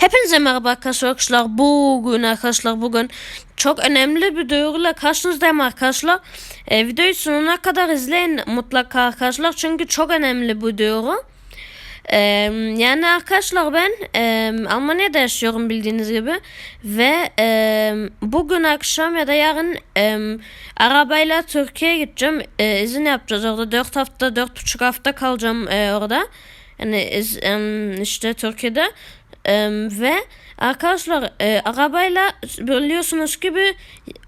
Hepinize merhaba arkadaşlar. Bugün arkadaşlar bugün çok önemli bir duyuruyla karşınızdayım arkadaşlar. Ee, videoyu sonuna kadar izleyin mutlaka arkadaşlar. Çünkü çok önemli bu duyuru. Ee, yani arkadaşlar ben e, Almanya'da yaşıyorum bildiğiniz gibi. Ve e, bugün akşam ya da yarın e, arabayla Türkiye'ye gideceğim. E, izin yapacağız orada. 4 hafta, 4,5 hafta kalacağım e, orada. Yani iz- em, işte Türkiye'de. Em, ve arkadaşlar e, arabayla biliyorsunuz ki bir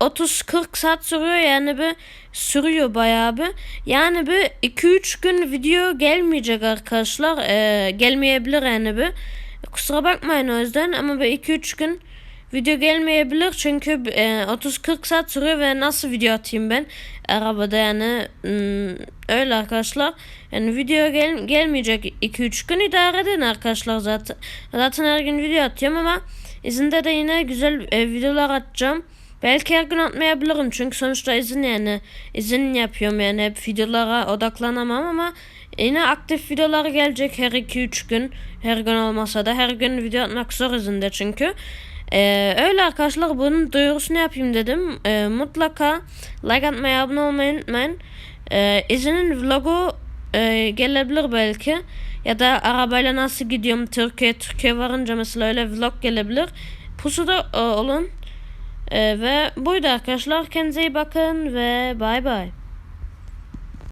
30-40 saat sürüyor yani bir sürüyor bayağı bir. Yani bir 2-3 gün video gelmeyecek arkadaşlar. E, gelmeyebilir yani bir. Kusura bakmayın o yüzden ama bir 2-3 gün video gelmeyebilir çünkü e, 30-40 saat sürüyor ve nasıl video atayım ben arabada yani hmm, öyle arkadaşlar. Yani video gel gelmeyecek 2-3 gün idare edin arkadaşlar zaten. Zaten her gün video atıyorum ama izinde de yine güzel e, videolar atacağım. Belki her gün atmayabilirim çünkü sonuçta izin yani izin yapıyorum yani hep videolara odaklanamam ama yine aktif videolar gelecek her 2-3 gün. Her gün olmasa da her gün video atmak zor izinde çünkü ee, öyle arkadaşlar bunun duyurusunu yapayım dedim. Ee, mutlaka like atmayı, abone olmayı unutmayın. Ee, izinin vlogu e, gelebilir belki. Ya da arabayla nasıl gidiyorum Türkiye, Türkiye varınca mesela öyle vlog gelebilir. Pusuda e, olun. Ee, ve buydu arkadaşlar. Kendinize iyi bakın ve bay bay.